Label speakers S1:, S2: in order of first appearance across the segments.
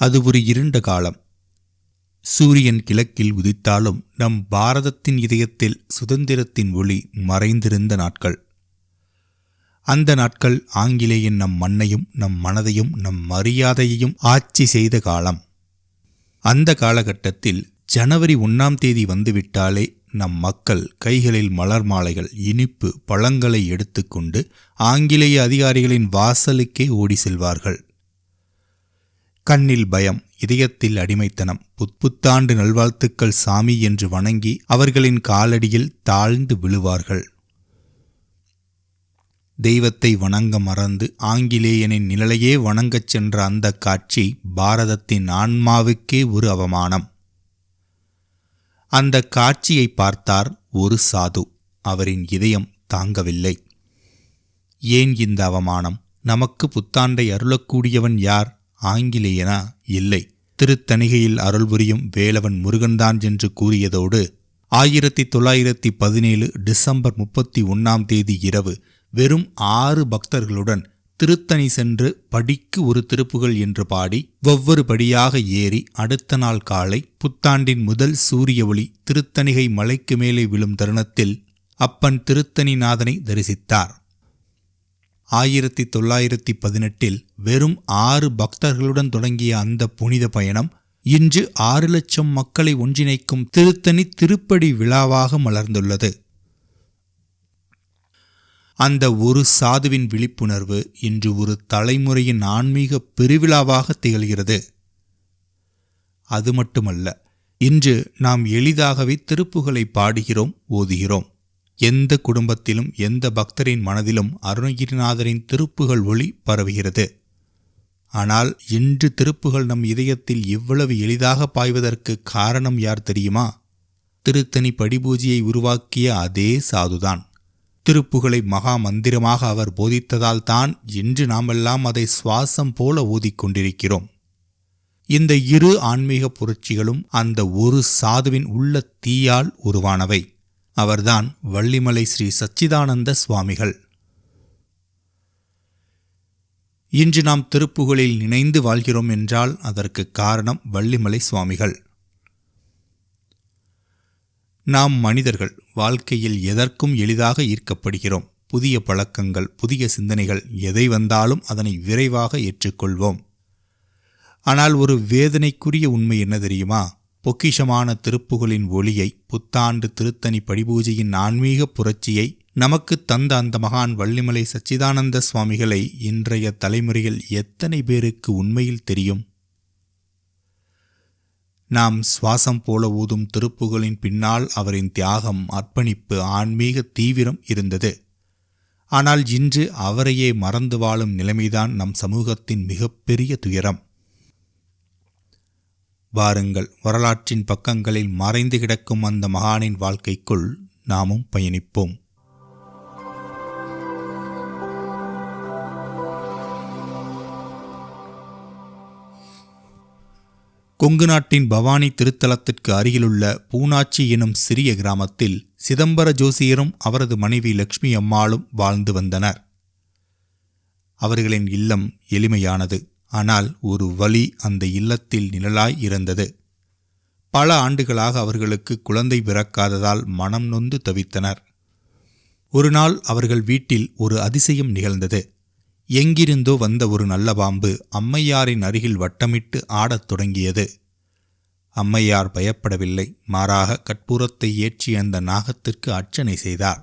S1: அது ஒரு இருண்ட காலம். சூரியன் கிழக்கில் உதித்தாலும் நம் பாரதத்தின் இதயத்தில் சுதந்திரத்தின் ஒளி மறைந்திருந்த நாட்கள். அந்த நாட்கள் ஆங்கிலேயன் நம் மண்ணையும் நம் மனதையும் நம் மரியாதையையும் ஆட்சி செய்த காலம். அந்த காலகட்டத்தில் ஜனவரி ஒன்றாம் தேதி வந்துவிட்டாலே நம் மக்கள் கைகளில் மலர் மாலைகள் இனிப்பு பழங்களை எடுத்துக்கொண்டு ஆங்கிலேய அதிகாரிகளின் வாசலுக்கே ஓடி செல்வார்கள். கண்ணில் பயம் இதயத்தில் அடிமைத்தனம் புத்தாண்டு நல்வாழ்த்துக்கள் சாமி என்று வணங்கி அவர்களின் காலடியில் தாழ்ந்து விழுவார்கள். தெய்வத்தை வணங்க மறந்து ஆங்கிலேயனின் நிழலையே வணங்கச் சென்ற அந்த காட்சி பாரதத்தின் ஆன்மாவுக்கே ஒரு அவமானம். அந்த காட்சியை பார்த்தார் ஒரு சாது. அவரின் இதயம் தாங்கவில்லை. ஏன் இந்த அவமானம்? நமக்கு புத்தாண்டை அருளக்கூடியவன் யார்? ஆங்கிலேயனா? இல்லை. திருத்தணிகையில் அருள் புரியும் வேலவன் முருகன்தான் என்று கூறியதோடு ஆயிரத்தி தொள்ளாயிரத்தி பதினேழு டிசம்பர் முப்பத்தி ஒன்னாம் தேதி இரவு வெறும் ஆறு பக்தர்களுடன் திருத்தணி சென்று படிக்கு ஒரு திருப்புகள் என்று பாடி ஒவ்வொரு படியாக ஏறி அடுத்த நாள் காலை புத்தாண்டின் முதல் சூரிய ஒளி திருத்தணிகை மலைக்கு மேலே விழும் தருணத்தில் அப்பன் திருத்தணிநாதனை தரிசித்தார். ஆயிரத்தி தொள்ளாயிரத்தி பதினெட்டில் வெறும் ஆறு பக்தர்களுடன் தொடங்கிய அந்த புனித பயணம் இன்று ஆறு லட்சம் மக்களை ஒன்றிணைக்கும் திருத்தணி திருப்படி விழாவாக மலர்ந்துள்ளது. அந்த ஒரு சாதுவின் விழிப்புணர்வு இன்று ஒரு தலைமுறையின் ஆன்மீக பெருவிழாவாக திகழ்கிறது. அது மட்டுமல்ல இன்று நாம் எளிதாகவே திருப்புகளை பாடுகிறோம் ஓதுகிறோம். எந்த குடும்பத்திலும் எந்த பக்தரின் மனதிலும் அருணகிரிநாதரின் திருப்புகள் ஒளி பரவுகிறது. ஆனால் இன்று திருப்புகள் நம் இதயத்தில் இவ்வளவு எளிதாக பாய்வதற்கு காரணம் யார் தெரியுமா? திருத்தணி படிபூஜையை உருவாக்கிய அதே சாதுதான். திருப்புகளை மகா மந்திரமாக அவர் போதித்ததால் தான் இன்று நாமெல்லாம் அதை சுவாசம் போல ஊதிக்கொண்டிருக்கிறோம் இந்த இரு ஆன்மீக புரட்சிகளும் அந்த ஒரு சாதுவின் உள்ள தீயால் உருவானவை. அவர்தான் வள்ளிமலை ஸ்ரீ சச்சிதானந்த சுவாமிகள். இன்று நாம் திருப்புகழில் நினைந்து வாழ்கிறோம் என்றால் அதற்கு காரணம் வள்ளிமலை சுவாமிகள். நாம் மனிதர்கள் வாழ்க்கையில் எதற்கும் எளிதாக ஈர்க்கப்படுகிறோம். புதிய பழக்கங்கள் புதிய சிந்தனைகள் எதை வந்தாலும் அதனை விரைவாக ஏற்றுக்கொள்வோம். ஆனால் ஒரு வேதனைக்குரிய உண்மை என்ன தெரியுமா? பொக்கிஷமான திருப்புகளின் ஒளியை புத்தாண்டு திருத்தணி படிபூஜையின் ஆன்மீக புரட்சியை நமக்கு தந்த அந்த மகான் வள்ளிமலை சச்சிதானந்த சுவாமிகளை இன்றைய தலைமுறையில் எத்தனை பேருக்கு உண்மையில் தெரியும்? நாம் சுவாசம் போல ஊதும் திருப்புகளின் பின்னால் அவரின் தியாகம் அர்ப்பணிப்பு ஆன்மீக தீவிரம் இருந்தது. ஆனால் இன்று அவரையே மறந்து வாழும் நிலைமைதான் நம் சமூகத்தின் மிகப்பெரிய துயரம். வாருங்கள். வரலாற்றின் பக்கங்களில் மறைந்து கிடக்கும் அந்த மகானின் வாழ்க்கைக்குள் நாமும் பயணிப்போம். கொங்கு நாட்டின் பவானி திருத்தலத்திற்கு அருகிலுள்ள பூனாச்சி எனும் சிறிய கிராமத்தில் சிதம்பர ஜோசியரும் அவரது மனைவி லக்ஷ்மி அம்மாளும் வாழ்ந்து வந்தனர். அவர்களின் இல்லம் எளிமையானது. ஆனால் ஒரு வழி அந்த இல்லத்தில் நிழலாய் இருந்தது. பல ஆண்டுகளாக அவர்களுக்கு குழந்தை பிறக்காததால் மனம் நொந்து தவித்தனர். ஒரு நாள் அவர்கள் வீட்டில் ஒரு அதிசயம் நிகழ்ந்தது. எங்கிருந்தோ வந்த ஒரு நல்ல பாம்பு அம்மையாரின் அருகில் வட்டமிட்டு ஆடத் தொடங்கியது. அம்மையார் பயப்படவில்லை. மாறாக கற்பூரத்தை ஏற்றி அந்த நாகத்திற்கு அர்ச்சனை செய்தார்.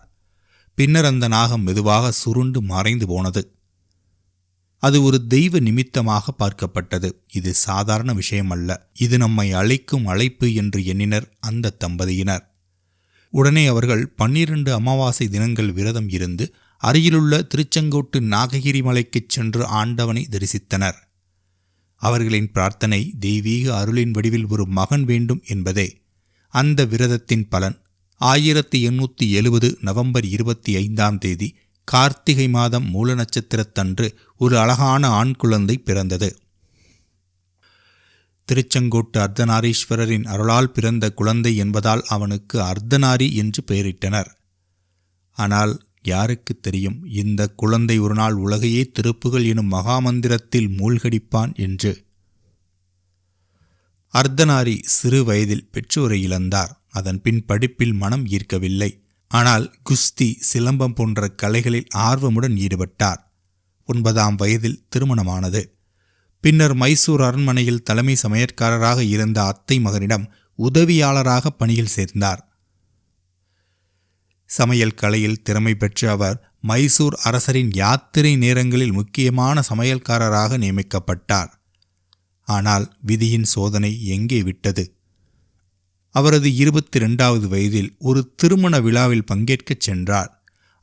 S1: பின்னர் அந்த நாகம் மெதுவாக சுருண்டு மறைந்து போனது. அது ஒரு தெய்வ நிமித்தமாக பார்க்கப்பட்டது. இது சாதாரண விஷயம் அல்ல இது நம்மை அழைக்கும் அழைப்பு என்று எண்ணினர் அந்த தம்பதியினர். உடனே அவர்கள் பன்னிரண்டு அமாவாசை தினங்கள் விரதம் இருந்து அருகிலுள்ள திருச்செங்கோட்டு நாககிரி மலைக்குச் சென்று ஆண்டவனை தரிசித்தனர். அவர்களின் பிரார்த்தனை தெய்வீக அருளின் வடிவில் ஒரு மகன் வேண்டும் என்பதே. அந்த விரதத்தின் பலன் ஆயிரத்தி எண்ணூற்றி எழுபது நவம்பர் இருபத்தி ஐந்தாம் தேதி கார்த்திகை மாதம் மூல நட்சத்திரத்தன்று ஒரு அழகான ஆண் குழந்தை பிறந்தது. திருச்செங்கோட்டு அர்த்தநாரீஸ்வரரின் அருளால் பிறந்த குழந்தை என்பதால் அவனுக்கு அர்த்தநாரி என்று பெயரிட்டனர். ஆனால் யாருக்கு தெரியும் இந்த குழந்தை ஒரு நாள் உலகையே திருப்புகள் எனும் மகாமந்திரத்தில் மூழ்கடிப்பான் என்று. அர்த்தநாரி சிறு வயதில் பெற்றோரை இழந்தார். அதன்பின் படிப்பில் மனம் ஈர்க்கவில்லை. ஆனால் குஸ்தி சிலம்பம் போன்ற கலைகளில் ஆர்வமுடன் ஈடுபட்டார். ஒன்பதாம் வயதில் திருமணமானது. பின்னர் மைசூர் அரண்மனையில் தலைமை சமையற்காரராக இருந்த அத்தை மகனிடம் உதவியாளராக பணியில் சேர்ந்தார். சமையல் கலையில் திறமை பெற்ற அவர் மைசூர் அரசரின் யாத்திரை நேரங்களில் முக்கியமான சமையல்காரராக நியமிக்கப்பட்டார். ஆனால் விதியின் சோதனை எங்கே விட்டது? அவரது இருபத்தி ரெண்டாவது வயதில் ஒரு திருமண விழாவில் பங்கேற்கச் சென்றார்.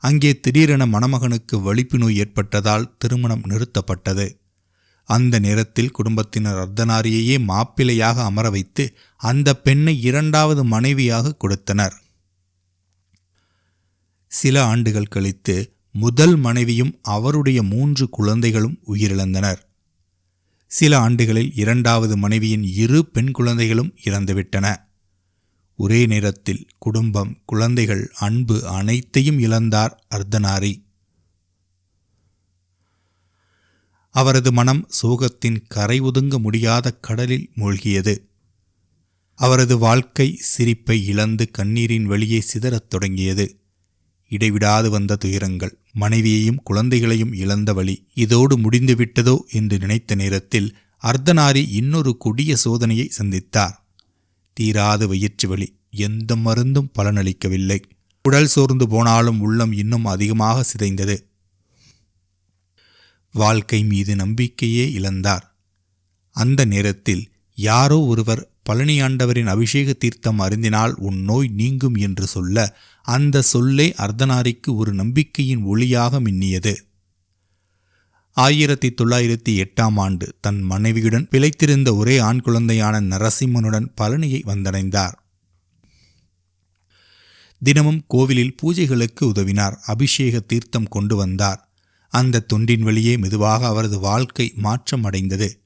S1: அங்கே திடீரென மணமகனுக்கு வலிப்பு நோய் ஏற்பட்டதால் திருமணம் நிறுத்தப்பட்டது. அந்த நேரத்தில் குடும்பத்தினர் அர்த்தநாரியையே மாப்பிள்ளையாக அமர வைத்து அந்த பெண்ணை இரண்டாவது மனைவியாக கொடுத்தனர். சில ஆண்டுகள் கழித்து முதல் மனைவியும் அவருடைய மூன்று குழந்தைகளும் உயிரிழந்தனர். சில ஆண்டுகளில் இரண்டாவது மனைவியின் இரு பெண் குழந்தைகளும் இறந்துவிட்டன. ஒரே நேரத்தில் குடும்பம் குழந்தைகள் அன்பு அனைத்தையும் இழந்தார் அர்த்தநாரி. அவரது மனம் சோகத்தின் கரை ஒதுங்க முடியாத கடலில் மூழ்கியது. அவரது வாழ்க்கை சிரிப்பை இழந்து கண்ணீரின் வெளியே சிதறத் தொடங்கியது. இடைவிடாது வந்த துயரங்கள் மனைவியையும் குழந்தைகளையும் இழந்த வழி இதோடு முடிந்துவிட்டதோ என்று நினைத்த நேரத்தில் அர்த்தநாரி இன்னொரு கொடிய சோதனையை சந்தித்தார். தீராத வயிற்று வலி. எந்த மருந்தும் பலனளிக்கவில்லை. உடல் சோர்ந்து போனாலும் உள்ளம் இன்னும் அதிகமாக சிதைந்தது. வாழ்க்கை மீது நம்பிக்கையே இழந்தார். அந்த நேரத்தில் யாரோ ஒருவர் பழனியாண்டவரின் அபிஷேக தீர்த்தம் அருந்தினால் உன் நோய் நீங்கும் என்று சொல்ல அந்த சொல்லே அர்த்தனாரிக்கு ஒரு நம்பிக்கையின் ஒளியாக மின்னியது. ஆயிரத்தி தொள்ளாயிரத்தி எட்டாம் ஆண்டு தன் மனைவியுடன் பிழைத்திருந்த ஒரே ஆண் குழந்தையான நரசிம்மனுடன் பழனியை வந்தடைந்தார். தினமும் கோவிலில் பூஜைகளுக்கு உதவினார். அபிஷேக தீர்த்தம் கொண்டு வந்தார். அந்த தொண்டின் வழியே மெதுவாக அவரது வாழ்க்கை மாற்றம் அடைந்தது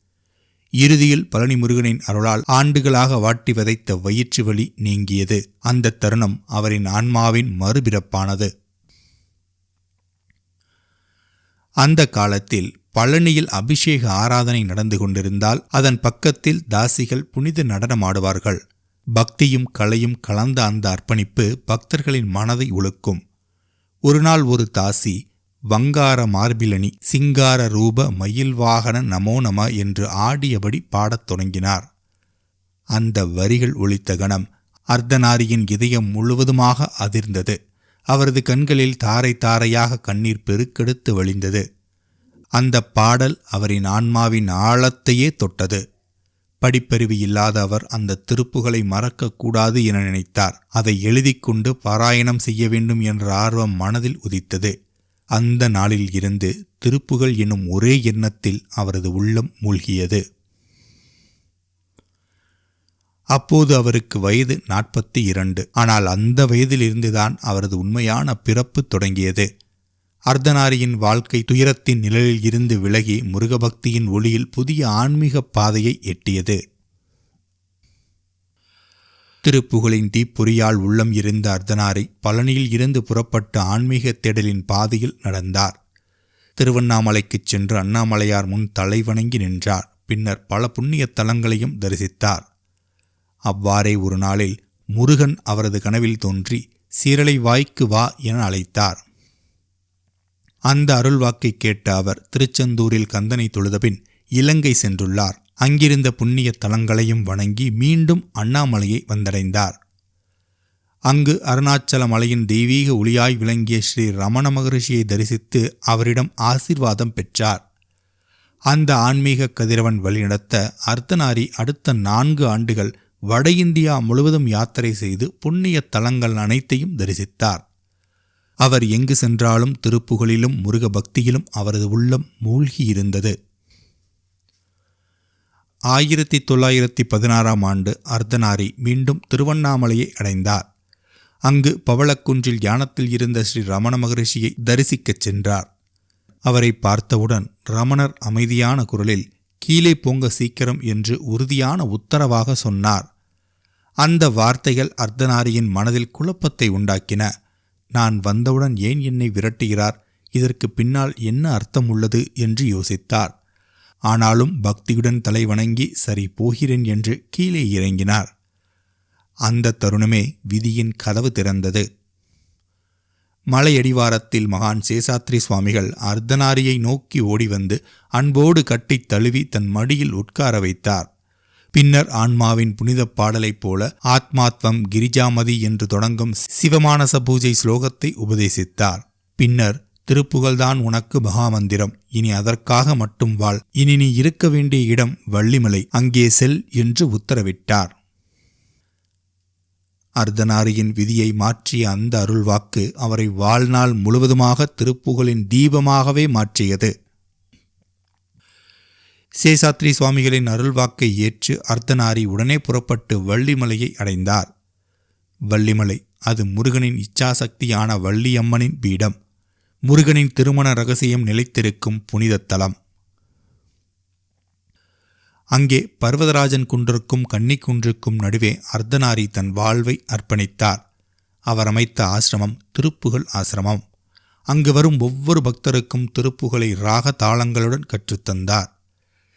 S1: இறுதியில் பழனி முருகனின் அருளால் ஆண்டுகளாக வாட்டி விதைத்த வயிற்று வலி நீங்கியது. அந்த தருணம் அவரின் ஆன்மாவின் மறுபிறப்பானது. அந்த காலத்தில் பழனியில் அபிஷேக ஆராதனை நடந்து கொண்டிருந்தால் அதன் பக்கத்தில் தாசிகள் புனித நடனமாடுவார்கள் பக்தியும் கலையும் கலந்த அந்த அர்ப்பணிப்பு பக்தர்களின் மனதை உழுக்கும் ஒருநாள் ஒரு தாசி வங்கார மார்பிலனி சிங்கார ரூப மயில் வாகன நமோ நம என்று ஆடியபடி பாடத் தொடங்கினார். அந்த வரிகள் ஒழித்த கணம் அர்த்தநாரியின் இதயம் முழுவதுமாக அதிர்ந்தது. அவரது கண்களில் தாரை தாரையாக கண்ணீர் பெருக்கெடுத்து வழிந்தது. அந்த பாடல் அவரின் ஆன்மாவின் ஆழத்தையே தொட்டது. படிப்பறிவு இல்லாத அவர் அந்த திருப்புகளை மறக்கக்கூடாது என நினைத்தார். அதை எழுதி கொண்டு பாராயணம் செய்ய வேண்டும் என்ற ஆர்வம் மனதில் உதித்தது. அந்த நாளில் இருந்து திருப்புகள் என்னும் ஒரே எண்ணத்தில் அவரது உள்ளம் மூழ்கியது. அப்போது அவருக்கு வயது நாற்பத்தி இரண்டு. ஆனால் அந்த வயதிலிருந்துதான் அவரது உண்மையான பிறப்பு தொடங்கியது. அர்த்தநாரியின் வாழ்க்கை துயரத்தின் நிழலில் இருந்து விலகி முருகபக்தியின் ஒளியில் புதிய ஆன்மீக பாதையை எட்டியது. திருப்புகழின் தீப்பொறியால் உள்ளம் இருந்த அர்த்தனாரி பழனியில் இருந்து புறப்பட்ட ஆன்மீக தேடலின் பாதையில் நடந்தார். திருவண்ணாமலைக்குச் சென்று அண்ணாமலையார் முன் தலைவணங்கி நின்றார். பின்னர் பல புண்ணிய தலங்களையும் தரிசித்தார். அவ்வாறே ஒரு நாளில் முருகன் அவரது கனவில் தோன்றி சீரலை வாய்க்கு வா என அழைத்தார். அந்த அருள்வாக்கை கேட்ட அவர் திருச்செந்தூரில் கந்தனை தொழுதபின் இலங்கை சென்றுள்ளார். அங்கிருந்த புண்ணிய தலங்களையும் வணங்கி மீண்டும் அண்ணாமலையை வந்தடைந்தார். அங்கு அருணாச்சல மலையின் தெய்வீக ஒளியாய் விளங்கிய ஸ்ரீ ரமண மகரிஷியை தரிசித்து அவரிடம் ஆசிர்வாதம் பெற்றார். அந்த ஆன்மீக கதிரவன் வழிநடத்த அர்த்தநாரி அடுத்த நான்கு ஆண்டுகள் வட இந்தியா முழுவதும் யாத்திரை செய்து புண்ணிய தலங்கள் அனைத்தையும் தரிசித்தார். அவர் எங்கு சென்றாலும் திருப்புகளிலும் முருக பக்தியிலும் அவரது உள்ளம் மூழ்கியிருந்தது. ஆயிரத்தி தொள்ளாயிரத்தி பதினாறாம் ஆண்டு அர்த்தனாரி மீண்டும் திருவண்ணாமலையை அடைந்தார். அங்கு பவளக்குன்றில் யானத்தில் இருந்த ஸ்ரீ ரமண மகரிஷியை தரிசிக்கச் சென்றார். அவரை பார்த்தவுடன் ரமணர் அமைதியான குரலில் கீழே போங்க சீக்கிரம் என்று உறுதியான உத்தரவாக சொன்னார். அந்த வார்த்தைகள் அர்த்தநாரியின் மனதில் குழப்பத்தை உண்டாக்கின. நான் வந்தவுடன் ஏன் என்னை விரட்டுகிறார்? இதற்கு பின்னால் என்ன அர்த்தம் உள்ளது என்று யோசித்தார். ஆனாலும் பக்தியுடன் தலை வணங்கி சரி போகிறேன் என்று கீழே இறங்கினார். அந்த தருணமே விதியின் கதவு திறந்தது. மலையடிவாரத்தில் மகான் சேசாத்ரி சுவாமிகள் அர்த்தனாரியை நோக்கி ஓடி வந்து அன்போடு கட்டித் தழுவி தன் மடியில் உட்கார வைத்தார். பின்னர் ஆன்மாவின் புனித பாடலைப் போல ஆத்மாத்வம் கிரிஜாமதி என்று தொடங்கும் சிவமானச பூஜை ஸ்லோகத்தை உபதேசித்தார். பின்னர் திருப்புகழ்தான் உனக்கு மகாமந்திரம் இனி அதற்காக மட்டும் வாழ் இனி நீ இருக்க வேண்டிய இடம் வள்ளிமலை அங்கே செல் என்று உத்தரவிட்டார். அர்த்தநாரியின் விதியை மாற்றிய அந்த அருள்வாக்கு அவரை வாழ்நாள் முழுவதுமாக திருப்புகழின் தீபமாகவே மாற்றியது. சேசாத்ரி சுவாமிகளின் அருள்வாக்கை ஏற்று அர்த்தநாரி உடனே புறப்பட்டு வள்ளிமலையை அடைந்தார். வள்ளிமலை அது முருகனின் இச்சாசக்தியான வள்ளியம்மனின் பீடம். முருகனின் திருமண ரகசியம் நிலைத்திருக்கும் புனித தலம். அங்கே பர்வதராஜன் குன்றுக்கும் கன்னிக்குன்றுக்கும் நடுவே அர்த்தநாரி தன் வாழ்வை அர்ப்பணித்தார். அவர் அமைத்த ஆசிரமம் திருப்புகழ் ஆசிரமம். அங்கு வரும் ஒவ்வொரு பக்தருக்கும் திருப்புகளை ராக தாளங்களுடன் கற்றுத்தந்தார்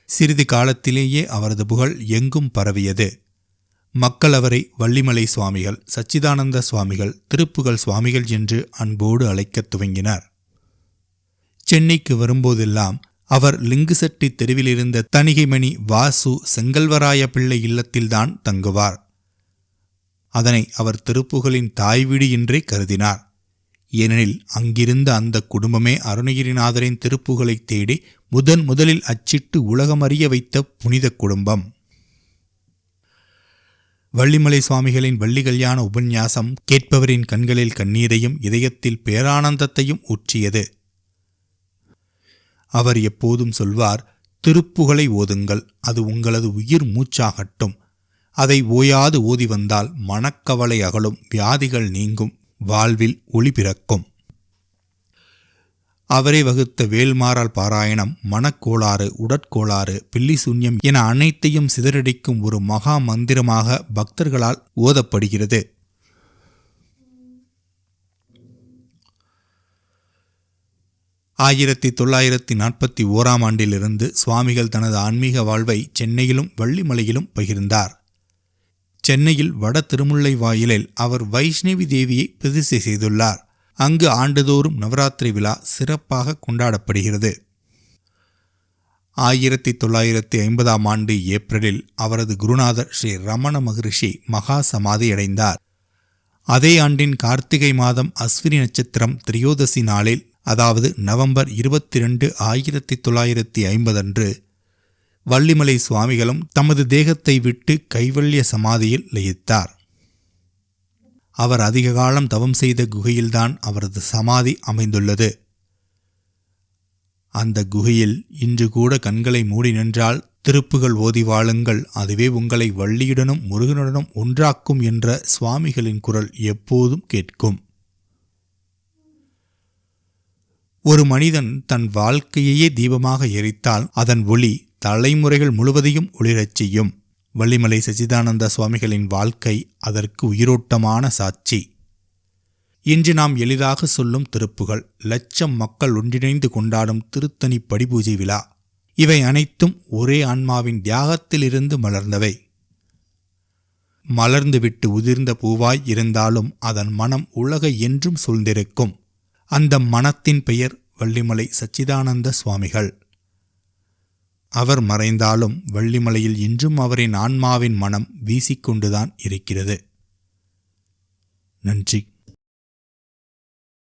S1: சிறிது காலத்திலேயே அவரது புகழ் எங்கும் பரவியது. மக்கள் அவரை வள்ளிமலை சுவாமிகள் சச்சிதானந்த சுவாமிகள் திருப்புகழ் சுவாமிகள் என்று அன்போடு அழைக்கத் துவங்கினார். சென்னைக்கு வரும்போதெல்லாம் அவர் லிங்குசெட்டி தெருவிலிருந்த தணிகைமணி வாசு செங்கல்வராய பிள்ளை இல்லத்தில்தான் தங்குவார். அதனை அவர் திருப்புகழின் தாய் வீடு என்றே கருதினார். ஏனெனில் அங்கிருந்த அந்த குடும்பமே அருணகிரிநாதரின் திருப்புகளை தேடி முதன் முதலில் அச்சிட்டு உலகமறிய வைத்த புனித குடும்பம். வள்ளிமலை சுவாமிகளின் வள்ளி கல்யாண உபன்யாசம் கேட்பவரின் கண்களில் கண்ணீரையும் இதயத்தில் பேரானந்தத்தையும் ஊற்றியது. அவர் எப்போதும் சொல்வார் திருப்புகளை ஓதுங்கள் அது உங்களது உயிர் மூச்சாகட்டும். அதை ஓயாது ஓதி வந்தால் மனக்கவலை அகலும் வியாதிகள் நீங்கும் வாழ்வில் ஒளி பிறக்கும். அவரே வகுத்த வேல்மாறால் பாராயணம் மனக்கோளாறு உடற்கோளாறு பில்லி சூன்யம் என அனைத்தையும் சிதறடிக்கும் ஒரு மகா மந்திரமாக பக்தர்களால் ஓதப்படுகிறது. ஆயிரத்தி தொள்ளாயிரத்தி நாற்பத்தி ஓராம் ஆண்டிலிருந்து சுவாமிகள் தனது ஆன்மீக வாழ்வை சென்னையிலும் வள்ளிமலையிலும் பகிர்ந்தார். சென்னையில் வட திருமுல்லை வாயிலில் அவர் வைஷ்ணவி தேவியை பிரதிஷ்டை செய்துள்ளார். அங்கு ஆண்டுதோறும் நவராத்திரி விழா சிறப்பாக கொண்டாடப்படுகிறது. ஆயிரத்தி தொள்ளாயிரத்தி ஐம்பதாம் ஆண்டு ஏப்ரலில் அவரது குருநாதர் ஸ்ரீ ரமண மகரிஷி மகா சமாதி அடைந்தார். அதே ஆண்டின் கார்த்திகை மாதம் அஸ்வினி நட்சத்திரம் திரியோதசி நாளில் அதாவது நவம்பர் இருபத்தி ரெண்டு ஆயிரத்தி தொள்ளாயிரத்தி ஐம்பதன்று வள்ளிமலை சுவாமிகளும் தமது தேகத்தை விட்டு கைவல்ய சமாதியில் லயித்தார். அவர் அதிக காலம் தவம் செய்த குகையில்தான் அவரது சமாதி அமைந்துள்ளது. அந்த குகையில் இன்று கூட கண்களை மூடி நின்றால் திருப்புகள் ஓதி வாழுங்கள் அதுவே உங்களை வள்ளியுடனும் முருகனுடனும் ஒன்றாக்கும் என்ற சுவாமிகளின் குரல் எப்போதும் கேட்கும். ஒரு மனிதன் தன் வாழ்க்கையையே தீபமாக எரித்தால் அதன் ஒளி தலைமுறைகள் முழுவதையும் ஒளிரச் செய்யும். வள்ளிமலை சச்சிதானந்த சுவாமிகளின் வாழ்க்கை அதற்கு உயிரோட்டமான சாட்சி. இன்று நாம் எளிதாக சொல்லும் திருப்புகள் லட்சம் மக்கள் ஒன்றிணைந்து கொண்டாடும் திருத்தணி படிபூஜை விழா. இவை அனைத்தும் ஒரே ஆன்மாவின் தியாகத்திலிருந்து மலர்ந்தவை. மலர்ந்துவிட்டு உதிர்ந்த பூவாய் இருந்தாலும் அதன் மனம் உலகை என்றும் சூழ்ந்திருக்கும். அந்த மனத்தின் பெயர் வள்ளிமலை சச்சிதானந்த சுவாமிகள். அவர் மறைந்தாலும் வள்ளிமலையில் இன்றும் அவரின் ஆன்மாவின் மனம் வீசிக்கொண்டுதான் இருக்கிறது. நன்றி.